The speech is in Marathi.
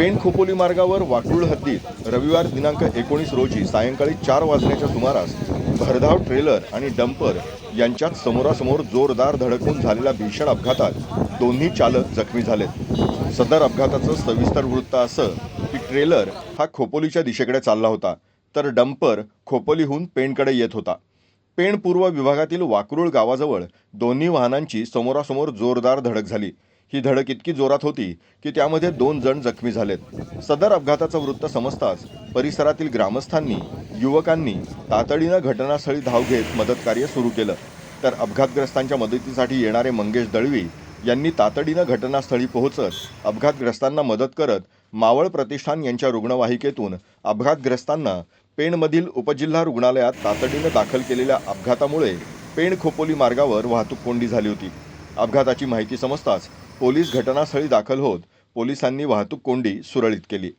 पेण खोपोली मार्गावर वाटूळ हद्दीत रविवार दिनांक एकोणीस रोजी सायंकाळी चार वाजण्याच्या सुमारास भरधाव ट्रेलर आणि डंपर यांच्यात समोरासमोर जोरदार धडकून झालेल्या भीषण अपघातात दोन्ही चालक जखमी झालेत. सदर अपघाताचं सविस्तर वृत्त असं की ट्रेलर हा खोपोलीच्या दिशेकडे चालला होता तर डंपर खोपोलीहून पेणकडे येत होता. पेण पूर्व विभागातील वाकरुळ गावाजवळ दोन्ही वाहनांची समोरासमोर जोरदार धडक झाली. ही धडक इतकी जोरात होती की त्यामध्ये दोन जण जखमी झालेत. सदर अपघाताचं वृत्त समजताच परिसरातील ग्रामस्थांनी युवकांनी तातडीनं घटनास्थळी धाव घेत मदतकार्य सुरू केलं. तर अपघातग्रस्तांच्या मदतीसाठी येणारे मंगेश दळवी यांनी तातडीनं घटनास्थळी पोहोचत अपघातग्रस्तांना मदत करत मावळ प्रतिष्ठान यांच्या रुग्णवाहिकेतून अपघातग्रस्तांना पेणमधील उपजिल्हा रुग्णालयात तातडीनं दाखल केलेल्या अपघातामुळे पेण खोपोली मार्गावर वाहतूक कोंडी झाली होती. अपघाताची माहिती समजताच पोलीस घटनास्थळी दाखल होत पोलिसांनी वाहतूक कोंडी सुरळीत केली.